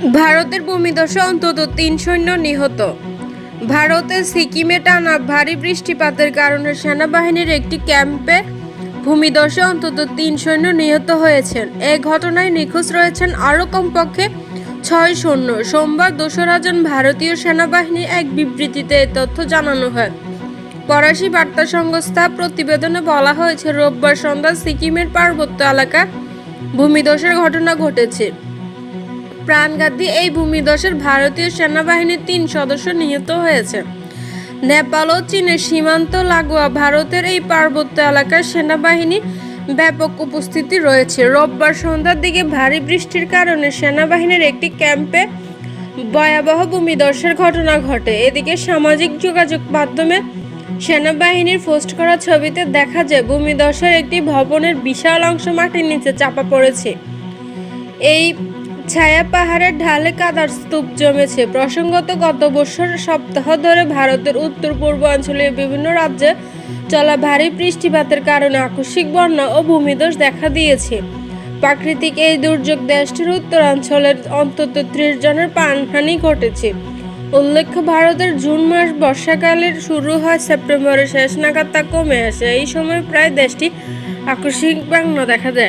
ভারতের ভূমিধসে অন্তত তিন সৈন্য নিহত। ভারতের সিকিমে টানা ভারী বৃষ্টিপাতের কারণে সেনাবাহিনীর একটি ক্যাম্পে ভূমিধসে অন্তত তিন সৈন্য নিহত হয়েছেন। এই ঘটনায় নিখোঁজ রয়েছেন আরও কমপক্ষে ছয় সৈন্য। সোমবার দোসরা জন ভারতীয় সেনাবাহিনী এক বিবৃতিতে এ তথ্য জানানো হয়। ফরাসি বার্তা সংস্থা প্রতিবেদনে বলা হয়েছে, রোববার সন্ধ্যা সিকিমের পার্বত্য এলাকা ভূমিধসের ঘটনা ঘটেছে। প্রাণঘাতী এই ভূমিধসের ভারতীয় সেনাবাহিনীর তিন সদস্য নিহত হয়েছে। নেপাল ও চীনের সীমান্ত লাগোয়া ভারতের এই পার্বত্য এলাকার সেনাবাহিনী ব্যাপক উপস্থিতি রয়েছে। রোববার সন্ধ্যার দিকে ভারী বৃষ্টির কারণে সেনাবাহিনীর একটি ক্যাম্পে ভয়াবহ ভূমিধসের ঘটনা ঘটে। এদিকে সামাজিক যোগাযোগ মাধ্যমে সেনাবাহিনীর পোস্ট করা ছবিতে দেখা যায়, ভূমিধসের একটি ভবনের বিশাল অংশ মাটির নিচে চাপা পড়েছে। এই ছায়া পাহাড়ের ঢালে কাদার স্তূপ জমেছে। প্রসঙ্গত, গত বছর সপ্তাহ ধরে ভারতের উত্তর পূর্বাঞ্চলের বিভিন্ন রাজ্যে চলা ভারী বৃষ্টিপাতের কারণে আকস্মিক বন্যা ও ভূমিধস দেখা দিয়েছে। প্রাকৃতিক এই দুর্যোগ দেশটির উত্তরাঞ্চলের অন্তত ত্রিশ জনের প্রাণহানি ঘটেছে। উল্লেখ্য, ভারতের জুন মাস বর্ষাকালের শুরু হয় সেপ্টেম্বরের শেষ নাগাদ তা কমে আসে। এই সময় প্রায় দেশটি আকস্মিক বন্যা দেখা যায়